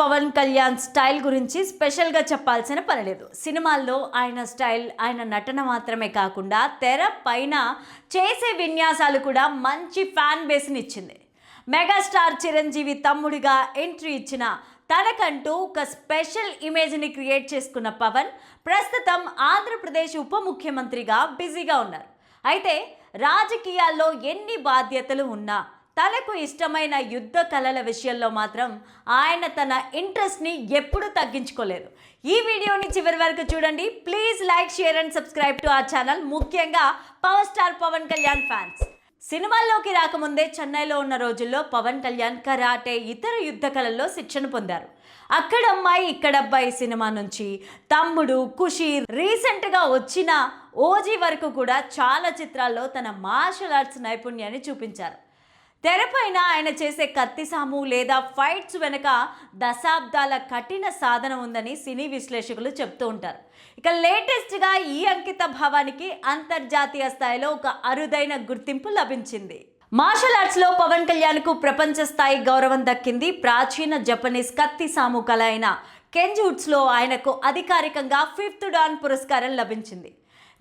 Pawan Kalyan style గురించి స్పెషల్గా చెప్పాల్సిన పని లేదు. సినిమాల్లో ఆయన స్టైల్ ఆయన నటన మాత్రమే కాకుండా తెర పైన చేసే విన్యాసాలు కూడా మంచి ఫ్యాన్ బేస్ని ఇచ్చింది. మెగాస్టార్ చిరంజీవి తమ్ముడిగా ఎంట్రీ ఇచ్చిన తనకంటూ ఒక స్పెషల్ ఇమేజ్ని క్రియేట్ చేసుకున్న పవన్ ప్రస్తుతం ఆంధ్రప్రదేశ్ ఉప ముఖ్యమంత్రిగా బిజీగా ఉన్నారు. అయితే రాజకీయాల్లో ఎన్ని బాధ్యతలు ఉన్నా తనకు ఇష్టమైన యుద్ధ కళల విషయంలో మాత్రం ఆయన తన ఇంట్రెస్ట్ని ఎప్పుడూ తగ్గించుకోలేదు. ఈ వీడియోని చివరి వరకు చూడండి. Please like share and subscribe to ఆ ఛానల్. ముఖ్యంగా power star Pawan Kalyan fans. సినిమాల్లోకి రాకముందే చెన్నైలో ఉన్న రోజుల్లో పవన్ కళ్యాణ్ కరాటే ఇతర యుద్ధ కళల్లో శిక్షణ పొందారు. అక్కడ అమ్మాయి సినిమా నుంచి తమ్ముడు ఖుషి రీసెంట్గా వచ్చిన ఓజీ వరకు కూడా చాలా చిత్రాల్లో తన మార్షల్ ఆర్ట్స్ నైపుణ్యాన్ని చూపించారు. తెరపైన ఆయన చేసే కత్తిసాము లేదా ఫైట్స్ వెనుక దశాబ్దాల కఠిన సాధన ఉందని సినీ విశ్లేషకులు చెప్తూ ఉంటారు. ఇక లేటెస్ట్గా ఈ అంకిత భావానికి అంతర్జాతీయ స్థాయిలో ఒక అరుదైన గుర్తింపు లభించింది. మార్షల్ ఆర్ట్స్లో పవన్ కళ్యాణ్కు ప్రపంచ స్థాయి గౌరవం దక్కింది. ప్రాచీన జపనీస్ కత్తి సాము కళ అయిన కెంజూట్స్లో ఆయనకు అధికారికంగా ఫిఫ్త్ డాన్ పురస్కారం లభించింది.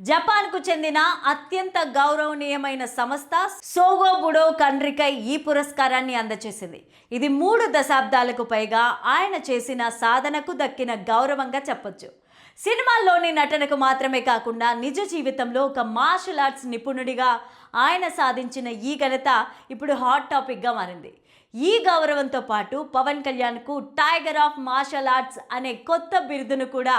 జపాన్కు చెందిన అత్యంత గౌరవనీయమైన సంస్థ సోగో బుడో కండ్రికై ఈ పురస్కారాన్ని అందజేసింది ఇది మూడు దశాబ్దాలకు పైగా ఆయన చేసిన సాధనకు దక్కిన గౌరవంగా చెప్పొచ్చు. సినిమాల్లోని నటనకు మాత్రమే కాకుండా నిజ జీవితంలో ఒక మార్షల్ ఆర్ట్స్ నిపుణుడిగా ఆయన సాధించిన ఈ ఘనత ఇప్పుడు హాట్ టాపిక్గా మారింది. ఈ గౌరవంతో పాటు పవన్ కళ్యాణ్కు టైగర్ ఆఫ్ మార్షల్ ఆర్ట్స్ అనే కొత్త బిరుదును కూడా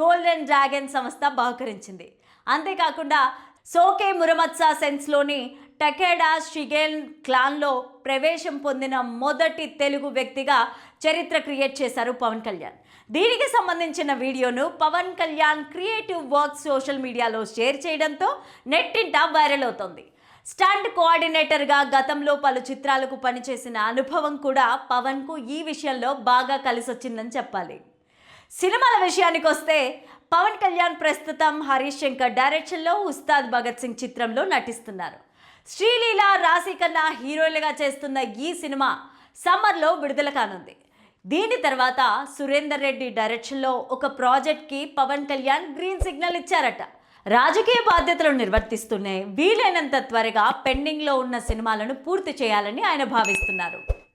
గోల్డెన్ డ్రాగన్ సంస్థ బహుకరించింది. అంతేకాకుండా సోకే మురమత్సా సెన్స్లోని టకేడా షిగేల్ క్లాన్లో ప్రవేశం పొందిన మొదటి తెలుగు వ్యక్తిగా చరిత్ర క్రియేట్ చేశారు పవన్ కళ్యాణ్. దీనికి సంబంధించిన వీడియోను Pawan Kalyan creative work social మీడియాలో షేర్ చేయడంతో నెట్టింట వైరల్ అవుతోంది. స్టంట్ కోఆర్డినేటర్గా గతంలో పలు చిత్రాలకు పనిచేసిన అనుభవం కూడా పవన్కు ఈ విషయంలో బాగా కలిసొచ్చిందని చెప్పాలి. సినిమాల విషయానికి వస్తే పవన్ కళ్యాణ్ ప్రస్తుతం హరీష్ శంకర్ డైరెక్షన్లో ఉస్తాద్ భగత్ సింగ్ చిత్రంలో నటిస్తున్నారు. శ్రీలీల రాశికన్నా హీరోయిన్లుగా చేస్తున్న ఈ సినిమా సమ్మర్లో విడుదల కానుంది. దీని తర్వాత సురేందర్ రెడ్డి డైరెక్షన్లో ఒక ప్రాజెక్ట్కి పవన్ కళ్యాణ్ గ్రీన్ సిగ్నల్ ఇచ్చారట. రాజకీయ బాధ్యతలు నిర్వర్తిస్తూనే వీలైనంత త్వరగా పెండింగ్లో ఉన్న సినిమాలను పూర్తి చేయాలని ఆయన భావిస్తున్నారు.